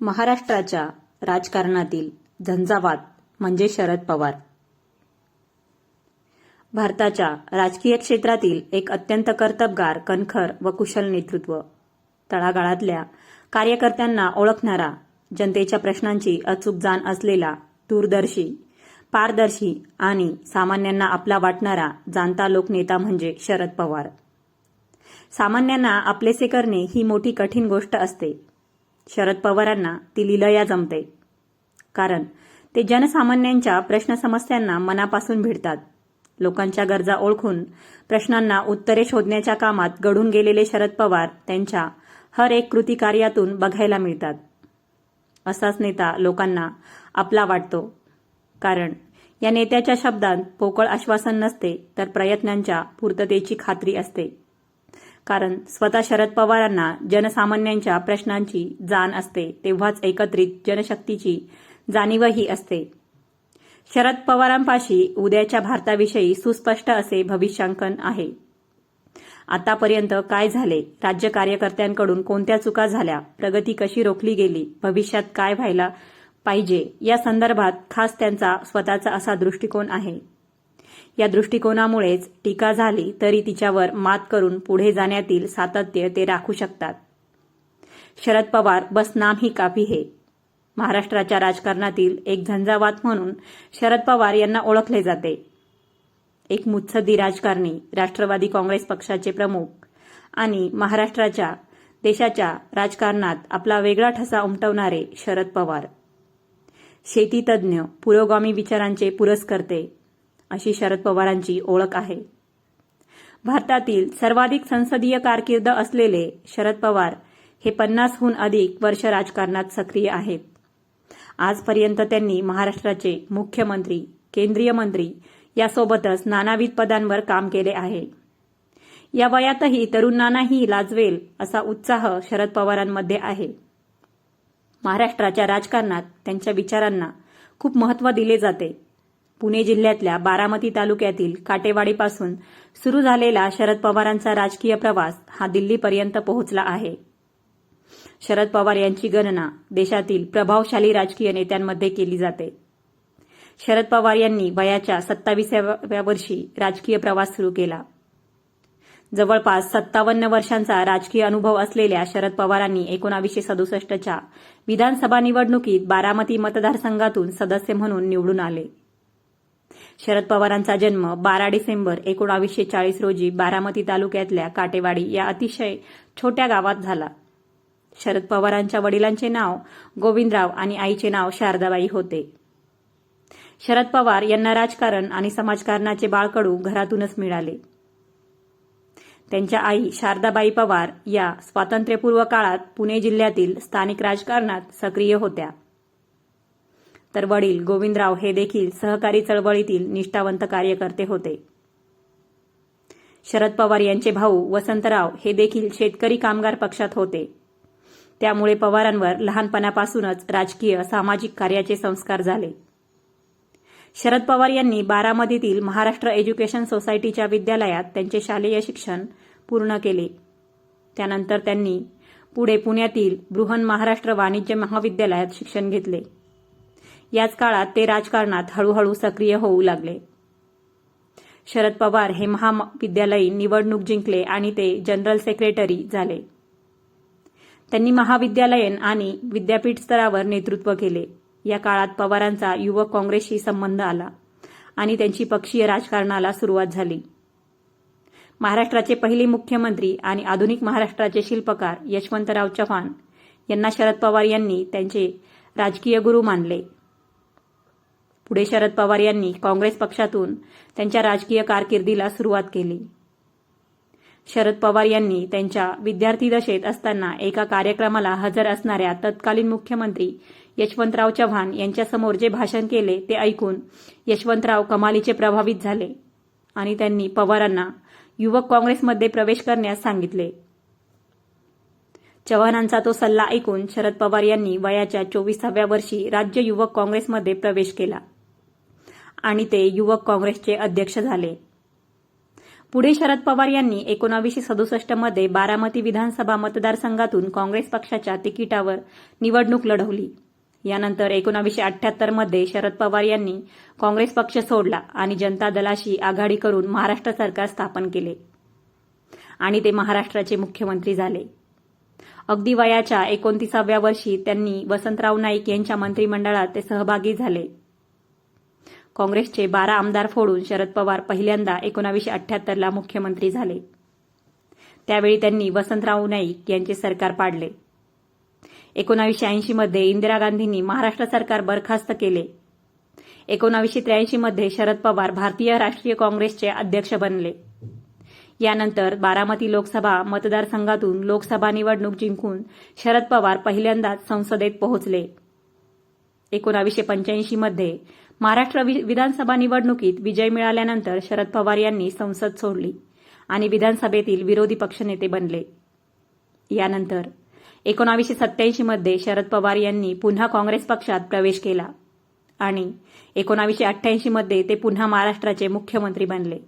महाराष्ट्राच्या राजकारणातील झंझावात म्हणजे शरद पवार. भारताच्या राजकीय क्षेत्रातील एक अत्यंत कर्तबगार कणखर व कुशल नेतृत्व. तळागाळातल्या कार्यकर्त्यांना ओळखणारा जनतेच्या प्रश्नांची अचूक जाण असलेला दूरदर्शी पारदर्शी आणि सामान्यांना आपला वाटणारा जाणता लोकनेता म्हणजे शरद पवार. सामान्यांना आपलेसे करणे ही मोठी कठीण गोष्ट असते. शरद पवारांना ती लिलया जमते. कारण ते जनसामान्यांच्या प्रश्न समस्यांना मनापासून भिडतात. लोकांच्या गरजा ओळखून प्रश्नांना उत्तरे शोधण्याच्या कामात घडून गेलेले शरद पवार त्यांच्या हर एक कृती कार्यातून बघायला मिळतात. असाच नेता लोकांना आपला वाटतो. कारण या नेत्याच्या शब्दात पोकळ आश्वासन नसते तर प्रयत्नांच्या पूर्ततेची खात्री असते. कारण स्वतः शरद पवारांना जनसामान्यांच्या प्रश्नांची जाण असते तेव्हाच एकत्रित जनशक्तीची जाणीवही असते. शरद पवारांपाशी उद्याच्या भारताविषयी सुस्पष्ट असे भविष्यांकन आहे. आतापर्यंत काय झाले? राज्य कार्यकर्त्यांकडून कोणत्या चुका झाल्या? प्रगती कशी रोखली गेली? भविष्यात काय व्हायला पाहिजे? या संदर्भात खास त्यांचा स्वतःचा असा दृष्टिकोन आहे. या दृष्टिकोनामुळेच टीका झाली तरी तिच्यावर मात करून पुढे जाण्यातील सातत्य ते राखू शकतात. शरद पवार बस नाम ही काफी है. महाराष्ट्राच्या राजकारणातील एक झंझावात म्हणून शरद पवार यांना ओळखले जाते. एक मुत्सद्दी राजकारणी राष्ट्रवादी काँग्रेस पक्षाचे प्रमुख आणि महाराष्ट्राच्या देशाच्या राजकारणात आपला वेगळा ठसा उमटवणारे शरद पवार. शेतीतज्ञ पुरोगामी विचारांचे पुरस्कर्ते अशी शरद पवारांची ओळख आहे. भारतातील सर्वाधिक संसदीय कारकीर्द असलेले शरद पवार हे पन्नासहून अधिक वर्ष राजकारणात सक्रिय आहेत. आजपर्यंत त्यांनी महाराष्ट्राचे मुख्यमंत्री केंद्रीय मंत्री यासोबतच नानाविध पदांवर काम केले आहे. या वयातही तरुणांनाही लाजवेल असा उत्साह शरद पवारांमध्ये आहे. महाराष्ट्राच्या राजकारणात त्यांच्या विचारांना खूप महत्त्व दिले जाते. पुणे जिल्ह्यातल्या बारामती तालुक्यातील काटेवाडीपासून सुरू झालेला शरद पवारांचा राजकीय प्रवास हा दिल्लीपर्यंत पोहोचला आहे. शरद पवार यांची गणना देशातील प्रभावशाली राजकीय नेत्यांमध्ये केली जाते. शरद पवार यांनी वयाच्या सत्तावीसाव्या वर्षी राजकीय प्रवास सुरू केला. जवळपास सत्तावन्न वर्षांचा राजकीय अनुभव असलेल्या शरद पवारांनी एकोणावीसशे सदुसष्टच्या विधानसभा निवडणुकीत बारामती मतदारसंघातून सदस्य म्हणून निवडून आले. शरद पवारांचा जन्म बारा डिसेंबर एकोणावीसशे चाळीस रोजी बारामती तालुक्यातल्या काटेवाडी या अतिशय छोट्या गावात झाला. शरद पवारांच्या वडिलांचे नाव गोविंदराव आणि आईचे नाव शारदाबाई होते. शरद पवार यांना राजकारण आणि समाजकारणाचे बाळकडू घरातूनच मिळाले. त्यांच्या आई शारदाबाई पवार या स्वातंत्र्यपूर्व काळात पुणे जिल्ह्यातील स्थानिक राजकारणात सक्रिय होत्या. तर वडील गोविंदराव हे देखील सहकारी चळवळीतील निष्ठावंत कार्यकर्ते होते. शरद पवार यांचे भाऊ वसंतराव हे देखील शेतकरी कामगार पक्षात होते. त्यामुळे पवारांवर लहानपणापासूनच राजकीय सामाजिक कार्याचे संस्कार झाले. शरद पवार यांनी बारामतीतील महाराष्ट्र एज्युकेशन सोसायटीच्या विद्यालयात त्यांचे शालेय शिक्षण पूर्ण केले. त्यानंतर त्यांनी पुढे पुण्यातील बृहन महाराष्ट्र वाणिज्य महाविद्यालयात शिक्षण घेतले. याच काळात ते राजकारणात हळूहळू सक्रिय होऊ लागले. शरद पवार हे महाविद्यालयीन निवडणूक जिंकले आणि ते जनरल सेक्रेटरी झाले. त्यांनी महाविद्यालयीन आणि विद्यापीठ स्तरावर नेतृत्व केले. या काळात पवारांचा युवक काँग्रेसशी संबंध आला आणि त्यांची पक्षीय राजकारणाला सुरुवात झाली. महाराष्ट्राचे पहिले मुख्यमंत्री आणि आधुनिक महाराष्ट्राचे शिल्पकार यशवंतराव चव्हाण यांना शरद पवार यांनी त्यांचे राजकीय गुरु मानले. पुढे शरद पवार यांनी काँग्रेस पक्षातून त्यांच्या राजकीय कारकिर्दीला सुरुवात केली. शरद पवार यांनी त्यांच्या विद्यार्थी दशेत असताना एका कार्यक्रमाला हजर असणाऱ्या तत्कालीन मुख्यमंत्री यशवंतराव चव्हाण यांच्यासमोर जे भाषण केले ते ऐकून यशवंतराव कमालीचे प्रभावित झाले आणि त्यांनी पवारांना युवक काँग्रेसमध्ये प्रवेश करण्यास सांगितले. चव्हाणांचा तो सल्ला ऐकून शरद पवार यांनी वयाच्या चोवीसाव्या वर्षी राज्य युवक काँग्रेसमध्ये प्रवेश केला. आणि ते युवक काँग्रेसचे अध्यक्ष झाले. पुढे शरद पवार यांनी एकोणावीसशे सदुसष्टमध्ये बारामती विधानसभा मतदारसंघातून काँग्रेस पक्षाच्या तिकिटावर निवडणूक लढवली. यानंतर एकोणावीसशे अठ्याहत्तरमध्ये शरद पवार यांनी काँग्रेस पक्ष सोडला आणि जनता दलाशी आघाडी करून महाराष्ट्र सरकार स्थापन केले. आणि ते महाराष्ट्राचे मुख्यमंत्री झाले. अगदी वयाच्या एकोणतीसाव्या वर्षी त्यांनी वसंतराव नाईक यांच्या मंत्रिमंडळात ते सहभागी झाले. काँग्रेसचे बारा आमदार फोडून शरद पवार पहिल्यांदा एकोणावीसशे अठ्याहत्तरला मुख्यमंत्री झाले. त्यावेळी त्यांनी वसंतराव नाईक यांचे सरकार पाडले. एकोणावीसशे ऐंशीमध्ये इंदिरा गांधींनी महाराष्ट्र सरकार बरखास्त केले. एकोणावीसशे त्र्याऐंशीमध्ये शरद पवार भारतीय राष्ट्रीय काँग्रेसचे अध्यक्ष बनले. यानंतर बारामती लोकसभा मतदारसंघातून लोकसभा निवडणूक जिंकून शरद पवार पहिल्यांदाच संसदेत पोहोचले. एकोणावीसशे पंच्याऐंशीमध्ये महाराष्ट्र वि- विधानसभा निवडणुकीत विजय मिळाल्यानंतर शरद पवार यांनी संसद सोडली आणि विधानसभेतील विरोधी पक्षनेते बनले. यानंतर एकोणावीसशे सत्याऐंशीमध्ये शरद पवार यांनी पुन्हा काँग्रेस पक्षात प्रवेश केला आणि एकोणावीसशे अठ्ठ्याऐंशीमध्ये ते पुन्हा महाराष्ट्राचे मुख्यमंत्री बनले.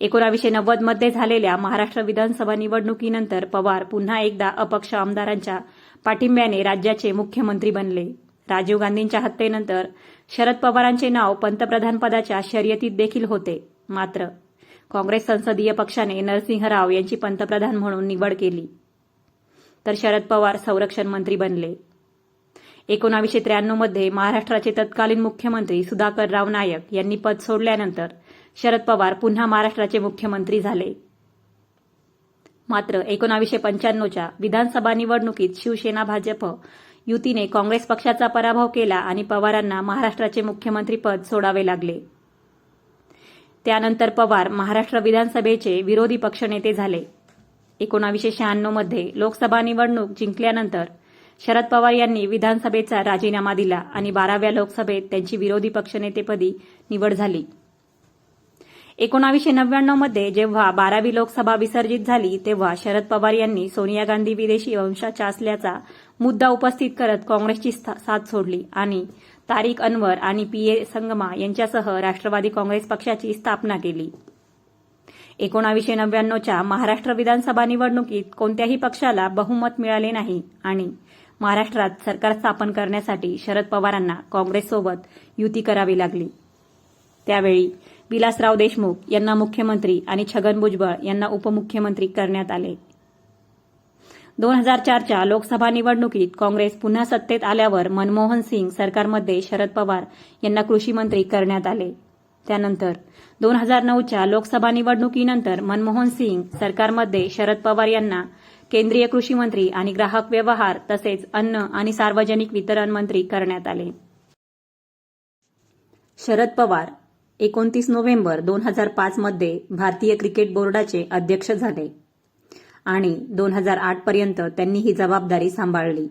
एकोणावीसशे नव्वदमध्ये झालेल्या महाराष्ट्र विधानसभा निवडणुकीनंतर पवार पुन्हा एकदा अपक्ष आमदारांच्या पाठिंब्याने राज्याचे मुख्यमंत्री बनले. राजीव गांधींच्या हत्येनंतर शरद पवारांचे नाव पंतप्रधानपदाच्या शर्यतीत देखील होते. मात्र काँग्रेस संसदीय पक्षाने नरसिंह राव यांची पंतप्रधान म्हणून निवड केली. तर शरद पवार संरक्षण मंत्री बनले. एकोणावीसशे त्र्याण्णवमध्ये महाराष्ट्राचे तत्कालीन मुख्यमंत्री सुधाकर राव नायक यांनी पद सोडल्यानंतर शरद पवार पुन्हा महाराष्ट्राचे मुख्यमंत्री झाले. मात्र एकोणावीसशे पंच्याण्णवच्या विधानसभा निवडणुकीत शिवसेना भाजप युतीने काँग्रेस पक्षाचा पराभव केला आणि पवारांना महाराष्ट्राचे मुख्यमंत्रीपद सोडावे लागले. त्यानंतर पवार महाराष्ट्र विधानसभेचे विरोधी पक्षनेते झाले. एकोणावीसशे शहाण्णवमध्ये लोकसभा निवडणूक जिंकल्यानंतर शरद पवार यांनी विधानसभेचा राजीनामा दिला आणि बाराव्या लोकसभेत त्यांची विरोधी पक्षनेतेपदी निवड झाली. एकोणावीसशे नव्याण्णवमध्ये जेव्हा बारावी लोकसभा विसर्जित झाली तेव्हा शरद पवार यांनी सोनिया गांधी विदेशी वंशाच्या असल्याचा मुद्दा उपस्थित करत काँग्रेसची साथ सोडली. आणि तारिक अनवर आणि पी. ए. संगमा यांच्यासह राष्ट्रवादी काँग्रेस पक्षाची स्थापना केली. एकोणावीसशे नव्याण्णवच्या महाराष्ट्र विधानसभा निवडणुकीत कोणत्याही पक्षाला बहुमत मिळाले नाही आणि महाराष्ट्रात सरकार स्थापन करण्यासाठी शरद पवारांना काँग्रेससोबत युती करावी लागली. त्यावेळी विलासराव देशमुख यांना मुख्यमंत्री आणि छगन भुजबळ यांना उपमुख्यमंत्री करण्यात आले. दोन हजार चारच्या लोकसभा निवडणुकीत काँग्रेस पुन्हा सत्तेत आल्यावर मनमोहन सिंग सरकारमध्ये शरद पवार यांना कृषी मंत्री करण्यात आले. त्यानंतर दोन हजार नऊच्या लोकसभा निवडणुकीनंतर मनमोहन सिंग सरकारमध्ये शरद पवार यांना केंद्रीय कृषी मंत्री आणि ग्राहक व्यवहार तसेच अन्न आणि सार्वजनिक वितरण मंत्री करण्यात आले. शरद पवार एकोणतीस नोव्हेंबर दोन हजार पाचमध्ये भारतीय क्रिकेट बोर्डाचे अध्यक्ष झाले. आणि दोन हजार आठपर्यंत त्यांनी ही जबाबदारी सांभाळली.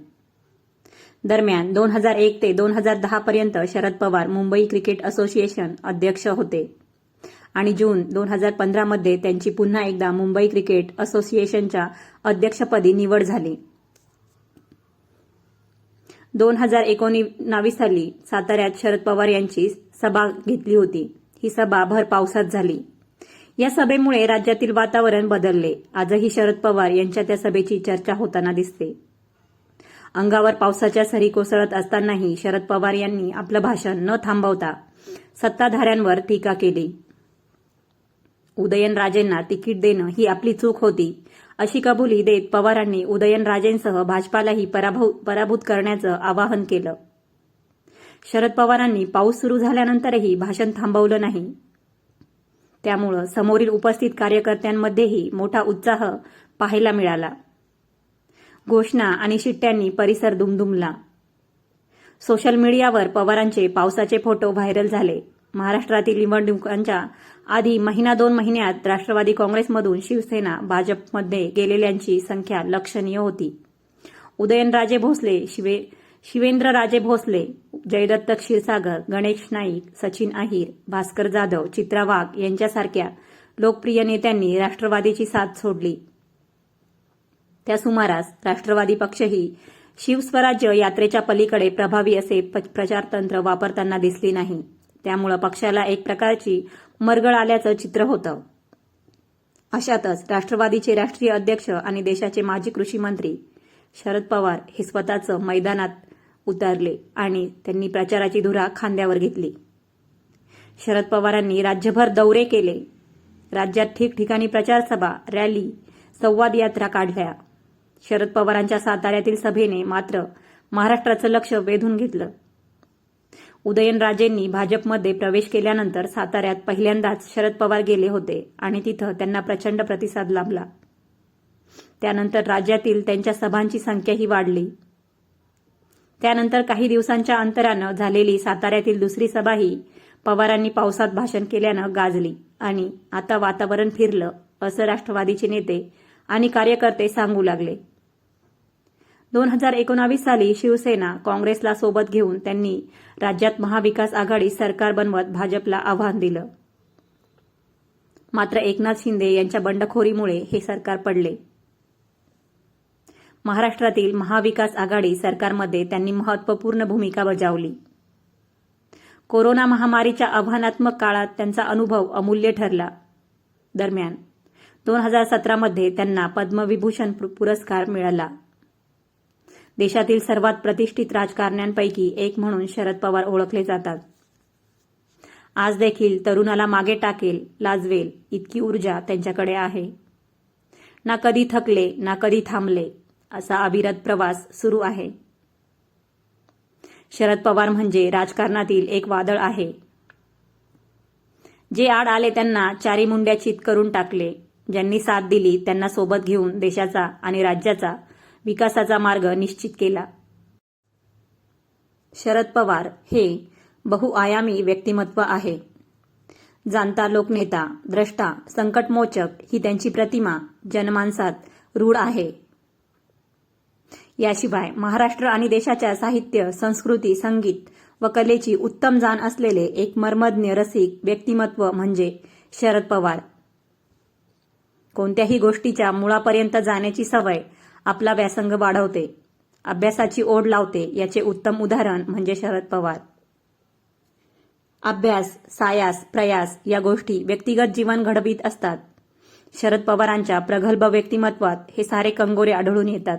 दरम्यान दोन हजार एक ते दोन हजार दहा पर्यंत शरद पवार मुंबई क्रिकेट असोसिएशन अध्यक्ष होते. आणि जून दोन हजार पंधरामध्ये त्यांची पुन्हा एकदा मुंबई क्रिकेट असोसिएशनच्या अध्यक्षपदी निवड झाली. दोन हजार एकोणीस साली साताऱ्यात शरद पवार यांची सभा घेतली होती. ही सभा भर पावसात झाली. या सभेमुळे राज्यातील वातावरण बदलले. आजही शरद पवार यांच्या त्या सभेची चर्चा होताना दिसते. अंगावर पावसाच्या सरी कोसळत असतानाही शरद पवार यांनी आपलं भाषण न थांबवता सत्ताधाऱ्यांवर टीका केली. उदयनराजेंना तिकीट देणं ही आपली चूक होती. अशी कबुली देत पवारांनी उदयनराजेंसह भाजपालाही पराभूत करण्याचं आवाहन केलं. शरद पवारांनी पाऊस सुरू झाल्यानंतरही भाषण थांबवलं नाही. त्यामुळं समोरील उपस्थित कार्यकर्त्यांमध्येही मोठा उत्साह पाहायला मिळाला. घोषणा आणि शिट्ट्यांनी परिसर दुमदुमला. सोशल मीडियावर पवारांचे पावसाचे फोटो व्हायरल झाले. महाराष्ट्रातील निवडणुकांच्या आधी महिना दोन महिन्यात राष्ट्रवादी काँग्रेसमधून शिवसेना भाजपमध्ये गेलेल्यांची संख्या लक्षणीय होती. उदयनराजे भोसले शिवे शिवेंद्रराजे भोसले जयदत्त क्षीरसागर गणेश नाईक सचिन अहिर भास्कर जाधव चित्रा वाघ यांच्यासारख्या लोकप्रिय नेत्यांनी राष्ट्रवादीची साथ सोडली. त्या सुमारास राष्ट्रवादी पक्षही शिवस्वराज्य यात्रेच्या पलीकडे प्रभावी असे प्रचारतंत्र वापरताना दिसली नाही. त्यामुळं पक्षाला एक प्रकारची मरगळ आल्याचं चित्र होतं. अशातच राष्ट्रवादीचे राष्ट्रीय अध्यक्ष आणि देशाचे माजी कृषी मंत्री शरद पवार हे स्वतःचं मैदानात उतरले आणि त्यांनी प्रचाराची धुरा खांद्यावर घेतली. शरद पवारांनी राज्यभर दौरे केले. राज्यात ठिकठिकाणी प्रचारसभा रॅली संवाद यात्रा काढल्या. शरद पवारांच्या साताऱ्यातील सभेने मात्र महाराष्ट्राचं लक्ष वेधून घेतलं. उदयनराजेंनी भाजपमध्ये प्रवेश केल्यानंतर साताऱ्यात पहिल्यांदाच शरद पवार गेले होते आणि तिथं त्यांना प्रचंड प्रतिसाद लाभला. त्यानंतर राज्यातील त्यांच्या सभांची संख्याही वाढली. त्यानंतर काही दिवसांच्या अंतरानं झालेली साताऱ्यातील दुसरी सभाही पवारांनी पावसात भाषण केल्यानं गाजली आणि आता वातावरण फिरलं असं राष्ट्रवादीचे नेते आणि कार्यकर्ते सांगू लागले. दोन हजार एकोणावीस साली शिवसेना काँग्रेसला सोबत घेऊन त्यांनी राज्यात महाविकास आघाडी सरकार बनवत भाजपला आव्हान दिलं. मात्र एकनाथ शिंदे यांच्या बंडखोरीमुळे हे सरकार पडले. महाराष्ट्रातील महाविकास आघाडी सरकारमध्ये त्यांनी महत्त्वपूर्ण भूमिका बजावली. कोरोना महामारीच्या आव्हानात्मक काळात त्यांचा अनुभव अमूल्य ठरला. दरम्यान दोन हजार सतरामध्ये त्यांना पद्मविभूषण पुरस्कार मिळाला. देशातील सर्वात प्रतिष्ठित राजकारण्यांपैकी एक म्हणून शरद पवार ओळखले जातात. आज देखील तरुणाला मागे टाकेल लाजवेल इतकी ऊर्जा त्यांच्याकडे आहे. ना कधी थकले ना कधी थांबले. असा अविरत प्रवास सुरू आहे. शरद पवार म्हणजे राजकारणातील एक वादळ आहे. जे आड आले त्यांना चारी मुंड्या चित करून टाकले. ज्यांनी साथ दिली त्यांना सोबत घेऊन देशाचा आणि राज्याचा विकासाचा मार्ग निश्चित केला. शरद पवार हे बहुआयामी व्यक्तिमत्व आहे. जाणता लोकनेता द्रष्टा संकटमोचक ही त्यांची प्रतिमा जनमानसात रूढ आहे. याशिवाय महाराष्ट्र आणि देशाच्या साहित्य संस्कृती संगीत व कलेची उत्तम जाण असलेले एक मर्मज्ञ रसिक व्यक्तिमत्व म्हणजे शरद पवार. कोणत्याही गोष्टीच्या मुळापर्यंत जाण्याची सवय आपला व्यासंग वाढवते अभ्यासाची ओढ लावते याचे उत्तम उदाहरण म्हणजे शरद पवार. अभ्यास सायास प्रयास या गोष्टी व्यक्तिगत जीवन घडवीत असतात. शरद पवारांच्या प्रगल्भ व्यक्तिमत्वात हे सारे कंगोरे आढळून येतात.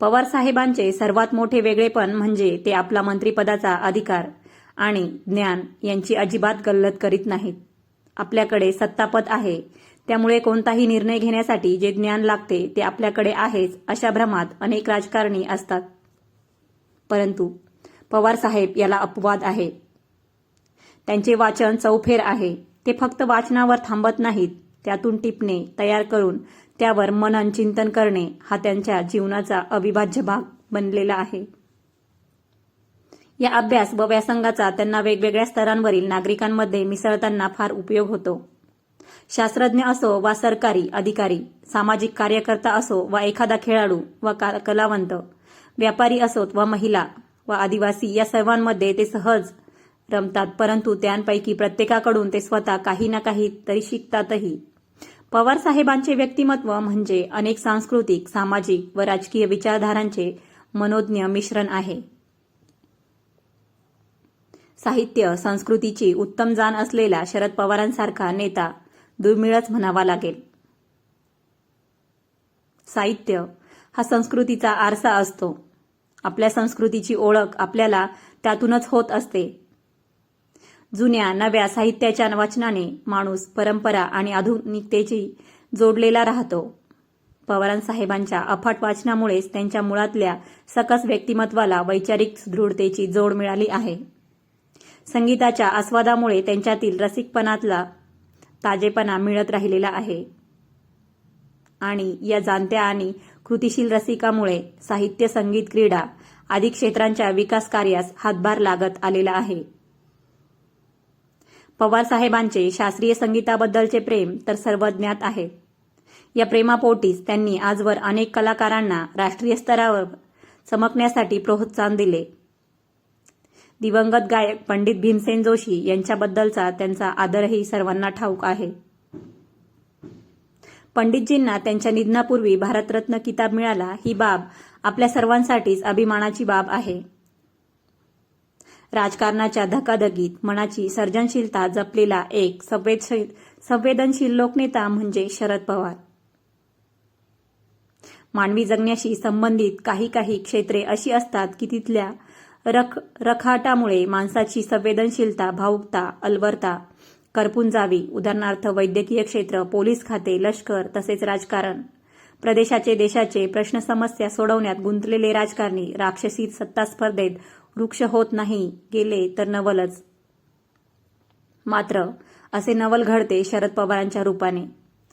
पवार साहेबांचे सर्वात मोठे वेगळेपण म्हणजे ते आपला मंत्रिपदाचा अधिकार आणि ज्ञान यांची अजिबात गल्लत करीत नाहीत. आपल्याकडे सत्तापद आहे. त्यामुळे कोणताही निर्णय घेण्यासाठी जे ज्ञान लागते ते आपल्याकडे आहेच अशा भ्रमात अनेक राजकारणी असतात. परंतु पवार साहेब याला अपवाद आहे. त्यांचे वाचन चौफेर आहे. ते फक्त वाचनावर थांबत नाहीत. त्यातून टिपणे तयार करून त्यावर मनन चिंतन करणे हा त्यांच्या जीवनाचा अविभाज्य भाग बनलेला आहे. या अभ्यास व व्यासंगाचा त्यांना वेगवेगळ्या स्तरांवरील नागरिकांमध्ये मिसळताना फार उपयोग होतो. शास्त्रज्ञ असो वा सरकारी अधिकारी सामाजिक कार्यकर्ता असो वा एखादा खेळाडू वा कलावंत व्यापारी असोत वा महिला व आदिवासी या सर्वांमध्ये ते सहज रमतात परंतु त्यांपैकी प्रत्येकाकडून ते स्वतः काही ना काही तरी शिकतातही. पवार साहेबांचे व्यक्तिमत्व म्हणजे अनेक सांस्कृतिक सामाजिक व राजकीय विचारधारांचे मनोज्ञ मिश्रण आहे. साहित्य संस्कृतीची उत्तम जाण असलेला शरद पवारांसारखा नेता दुर्मिळच म्हणावा लागेल. साहित्य हा संस्कृतीचा आरसा असतो. आपल्या संस्कृतीची ओळख आपल्याला त्यातूनच होत असते. जुन्या नव्या साहित्याच्या वाचनाने माणूस परंपरा आणि आधुनिकतेची जोडलेला राहतो. पवारांसाहेबांच्या अफाट वाचनामुळेच त्यांच्या मुळातल्या सकस व्यक्तिमत्वाला वैचारिक दृढतेची जोड मिळाली आहे. संगीताच्या आस्वादामुळे त्यांच्यातील रसिकपणातला ताजेपणा मिळत राहिलेला आहे. आणि या जाणत्या आणि कृतिशील रसिकामुळे साहित्य संगीत क्रीडा आदी क्षेत्रांच्या विकास कार्यास हातभार लागत आलेला आहे. पवार साहेबांचे शास्त्रीय संगीताबद्दलचे प्रेम तर सर्वज्ञात आहे. या प्रेमापोटीच त्यांनी आजवर अनेक कलाकारांना राष्ट्रीय स्तरावर चमकण्यासाठी प्रोत्साहन दिले. दिवंगत गायक पंडित भीमसेन जोशी यांच्याबद्दलचा त्यांचा आदरही सर्वांना ठाऊक आहे. पंडितजींना त्यांच्या निधनापूर्वी भारतरत्न किताब मिळाला ही बाब आपल्या सर्वांसाठीच अभिमानाची बाब आहे. राजकारणाच्या धकाधकीत मनाची सर्जनशीलता जपलेला एक संवेदशील संवेदनशील लोकनेता म्हणजे शरद पवार. मानवी जगण्याशी संबंधित काही काही क्षेत्रे अशी असतात की तिथल्या रख रखाटामुळे माणसाची संवेदनशीलता भावुकता अलवरता करपून जावी. उदाहरणार्थ वैद्यकीय क्षेत्र पोलीस खाते लष्कर तसेच राजकारण. प्रदेशाचे देशाचे प्रश्न समस्या सोडवण्यात गुंतलेले राजकारणी राक्षसी सत्ता स्पर्धेत वृक्ष होत नाही गेले तर नवलच. मात्र असे नवल घडते शरद पवारांच्या रूपाने.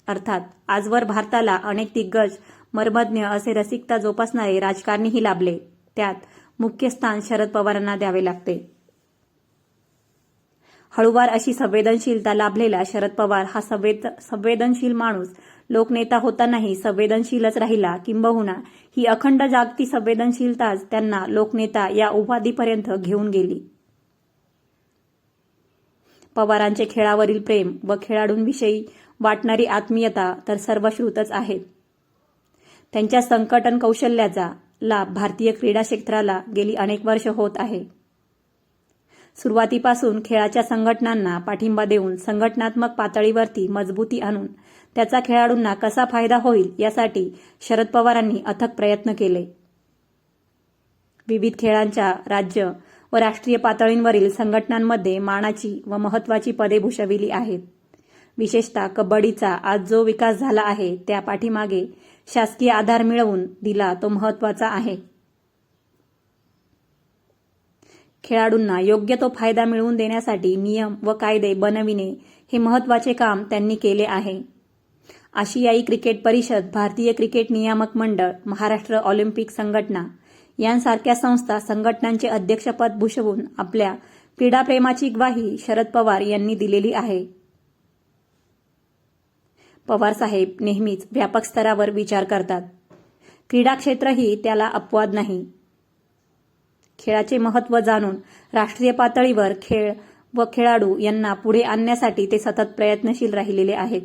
अर्थात आजवर भारताला अनेक दिग्गज मर्मज्ञ असे रसिकता जोपासणारे राजकारणीही लाभले. त्यात मुख्य स्थान शरद पवारांना द्यावे लागते. हळूवार अशी संवेदनशीलता लाभलेला शरद पवार हा संवेद संवेदनशील माणूस लोकनेता होतानाही संवेदनशीलच राहिला किंबहुना ही अखंड जागती संवेदनशीलताच त्यांना लोकनेता या उपाधीपर्यंत घेऊन गेली. पवारांचे खेळावरील प्रेम व खेळाडूंविषयी वाटणारी आत्मीयता तर सर्वश्रुतच आहेत त्यांच्या संकटन कौशल्याचा लाभ भारतीय क्रीडा क्षेत्राला गेली अनेक वर्ष होत आहे. सुरुवातीपासून खेळाच्या संघटनांना पाठिंबा देऊन संघटनात्मक पातळीवरती मजबूती आणून त्याचा खेळाडूंना कसा फायदा होईल यासाठी शरद पवारांनी अथक प्रयत्न केले. विविध खेळांच्या राज्य व राष्ट्रीय पातळींवरील संघटनांमध्ये मानाची व महत्वाची पदे भूषविली आहेत. विशेषतः कबड्डीचा आज जो विकास झाला आहे त्या पाठीमागे शासकीय आधार मिळवून दिला तो महत्त्वाचा आहे. खेळाडूंना योग्य तो फायदा मिळवून देण्यासाठी नियम व कायदे बनविणे हे महत्त्वाचे काम त्यांनी केले आहे. आशियाई क्रिकेट परिषद भारतीय क्रिकेट नियामक मंडळ महाराष्ट्र ऑलिम्पिक संघटना यांसारख्या संस्था संघटनांचे अध्यक्षपद भूषवून आपल्या क्रीडाप्रेमाची ग्वाही शरद पवार यांनी दिलेली आहे. पवार साहेब नेहमीच व्यापक स्तरावर विचार करतात. क्रीडा क्षेत्रही त्याला अपवाद नाही. खेळाचे महत्त्व जाणून राष्ट्रीय पातळीवर खेळ व खेळाडू यांना पुढे आणण्यासाठी ते सतत प्रयत्नशील राहिलेले आहेत.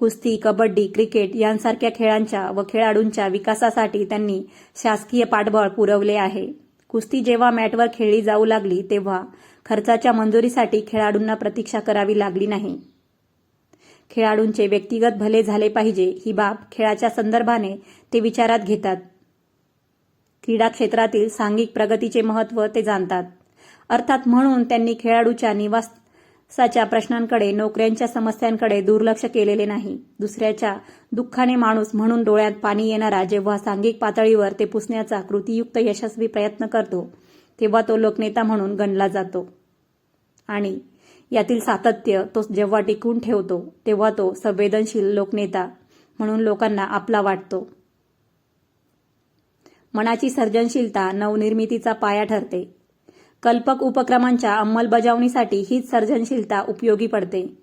कुस्ती कबड्डी क्रिकेट यांसारख्या खेळांच्या व खेळाडूंच्या विकासासाठी त्यांनी शासकीय पाठबळ पुरवले आहे. कुस्ती जेव्हा मॅटवर खेळली जाऊ लागली तेव्हा खर्चाच्या मंजुरीसाठी खेळाडूंना प्रतीक्षा करावी लागली नाही. खेळाडूंचे व्यक्तिगत भले झाले पाहिजे ही बाब खेळाच्या संदर्भाने ते विचारात घेतात. क्रीडा क्षेत्रातील सांघिक प्रगतीचे महत्त्व ते जाणतात. अर्थात म्हणून त्यांनी खेळाडूच्या निवास साच्या प्रश्नांकडे नोकऱ्यांच्या समस्यांकडे दुर्लक्ष केलेले नाही. दुसऱ्याच्या दुःखाने माणूस म्हणून डोळ्यात पाणी येणारा जेव्हा सांघिक पातळीवर ते पुसण्याचा कृतीयुक्त यशस्वी प्रयत्न करतो तेव्हा तो लोकनेता म्हणून गणला जातो. आणि यातील सातत्य तो जेव्हा टिकवून ठेवतो तेव्हा तो संवेदनशील लोकनेता म्हणून लोकांना आपला वाटतो. मनाची सर्जनशीलता नवनिर्मितीचा पाया ठरते. कल्पक उपक्रमांच्या अंमलबजावणीसाठी हीच सर्जनशीलता उपयोगी पडते.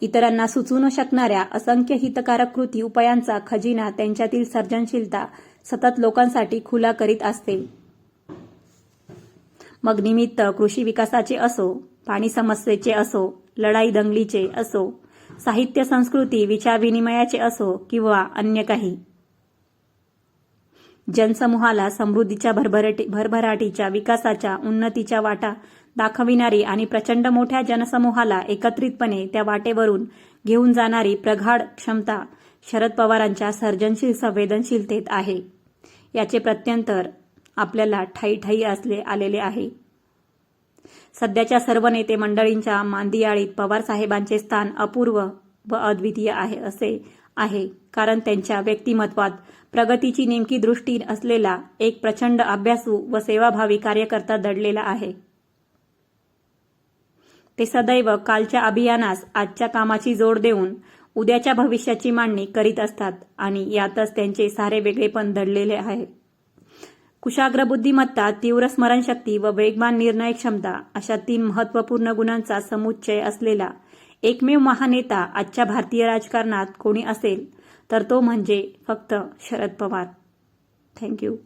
इतरांना सुचू न शकणाऱ्या असंख्य हितकारक कृती उपायांचा खजिना त्यांच्यातील सर्जनशीलता सतत लोकांसाठी खुला करीत असते. मग निमित्त कृषी विकासाचे असो पाणी समस्येचे असो लढाई दंगलीचे असो साहित्य संस्कृती विचारविनिमयाचे असो किंवा अन्य काही. जनसमूहाला समृद्धीच्या भरभराटी भरभराटीच्या विकासाच्या उन्नतीच्या वाटा दाखविणारी आणि प्रचंड मोठ्या जनसमूहाला एकत्रितपणे त्या वाटेवरून घेऊन जाणारी प्रगाढ क्षमता शरद पवारांच्या सर्जनशील संवेदनशीलतेत आहे. याचे प्रत्यंतर आपल्याला ठाई ठाई असले आलेले आहे. सध्याच्या सर्व नेते मंडळींच्या मांदियाळीत पवार साहेबांचे स्थान अपूर्व व अद्वितीय आहे असे आहे. कारण त्यांच्या व्यक्तिमत्वात प्रगतीची नेमकी दृष्टी असलेला एक प्रचंड अभ्यासू व सेवाभावी कार्यकर्ता दडलेला आहे. ते सदैव कालच्या अभियानास आजच्या कामाची जोड देऊन उद्याच्या भविष्याची मांडणी करीत असतात आणि यातच त्यांचे सारे वेगळेपण दडलेले आहे. कुशाग्र बुद्धिमत्ता तीव्र स्मरणशक्ती व वेगवान निर्णय क्षमता अशा तीन महत्त्वपूर्ण गुणांचा समुच्चय असलेला एकमेव महानेता आजच्या भारतीय राजकारणात कोणी असेल तर तो म्हणजे फक्त शरद पवार. थँक्यू